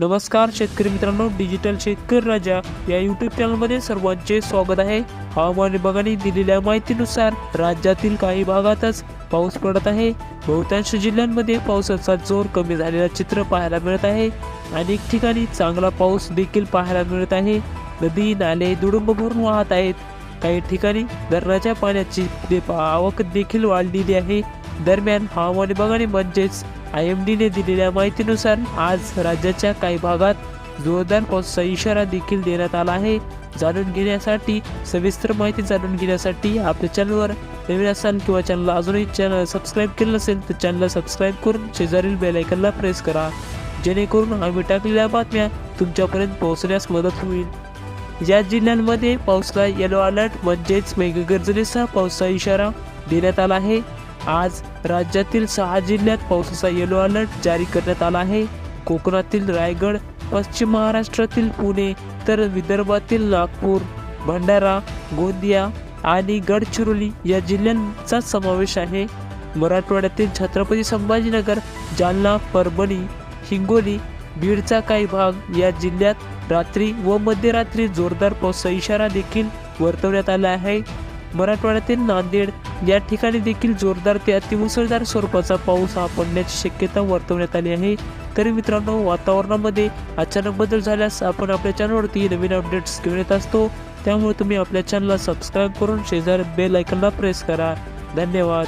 नमस्कार शेतकरी मित्रांनो डिजिटल शेतकरी राजा या युट्यूब चॅनलमध्ये सर्वांचे स्वागत आहे. हवामान विभागाने दिलेल्या माहितीनुसार राज्यातील काही भागातच पाऊस पडत आहे. बहुतांश जिल्ह्यांमध्ये पावसाचा जोर कमी झालेला चित्र पाहायला मिळत आहे. अनेक ठिकाणी चांगला पाऊस देखील पाहायला मिळत आहे. नदी नाले दुडुंब भरून वाहत आहेत. काही ठिकाणी धरणाच्या पाण्याची आवक देखील वाढलेली आहे. दरम्यान हवामान विभागाने म्हणजेच आय एम डीने दिलेल्या माहितीनुसार आज राज्याच्या काही भागात जोरदार पावसाचा इशारा देखील देण्यात आला आहे. जाणून घेण्यासाठी सविस्तर माहिती जाणून घेण्यासाठी आपल्या चॅनलवर नवीन असाल किंवा चॅनलला अजूनही चॅनल सबस्क्राईब केलं नसेल तर चॅनलला सबस्क्राईब करून शेजारील बेलायकनला प्रेस करा. जेणेकरून आम्ही टाकलेल्या बातम्या तुमच्यापर्यंत पोहोचण्यास मदत होईल. या जिल्ह्यांमध्ये पावसाला येलो अलर्ट म्हणजेच मेघगर्जनेचा पावसाचा इशारा देण्यात आला आहे. आज राज्यातील सहा जिल्ह्यात पावसाचा येलो अलर्ट जारी करण्यात आला आहे. कोकणातील रायगड पश्चिम महाराष्ट्रातील पुणे तर विदर्भातील नागपूर भंडारा गोंदिया आणि गडचिरोली या जिल्ह्यांचा समावेश आहे. मराठवाड्यातील छत्रपती संभाजीनगर जालना परभणी हिंगोली बीडचा काही भाग या जिल्ह्यात रात्री व मध्यरात्री जोरदार पावसाचा इशारा देखील वर्तवण्यात आला आहे. मराठवाड्यातील नांदेड या ठिकाणी देखील जोरदार ते अतिमुसळधार स्वरूपाचा पाऊस हा पडण्याची शक्यता वर्तवण्यात आली आहे. तरी मित्रांनो वातावरणामध्ये अचानक बदल झाल्यास आपण आपल्या चॅनलवरती नवीन अपडेट्स घेऊन येत असतो. त्यामुळे तुम्ही आपल्या चॅनलला सबस्क्राईब करून शेजार बेल आयकनला प्रेस करा. धन्यवाद.